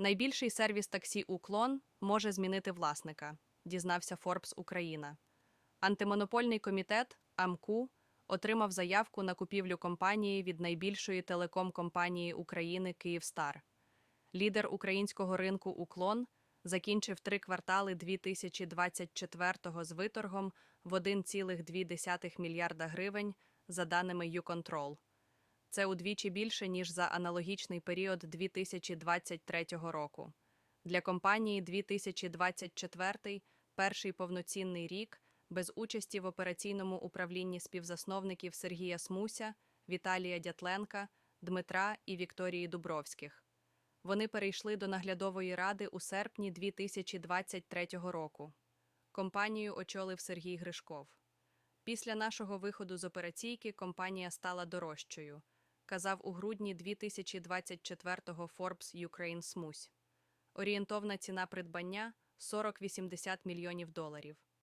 Найбільший сервіс таксі Уклон може змінити власника, дізнався Forbes Україна. Антимонопольний комітет АМКУ отримав заявку на купівлю компанії від найбільшої телеком-компанії України Київстар. Лідер українського ринку Уклон закінчив три квартали 2024 з виторгом в 1,2 мільярда гривень за даними YouControl. Це удвічі більше, ніж за аналогічний період 2023 року. Для компанії 2024 – перший повноцінний рік без участі в операційному управлінні співзасновників Сергія Смуся, Віталія Дятленка, Дмитра і Вікторії Дубровських. Вони перейшли до наглядової ради у серпні 2023 року. Компанію очолив Сергій Гришков. Після нашого виходу з операційки компанія стала дорожчою, казав у грудні 2024-го Forbes Ukraine Смусь. Орієнтовна ціна придбання 40-80 мільйонів доларів.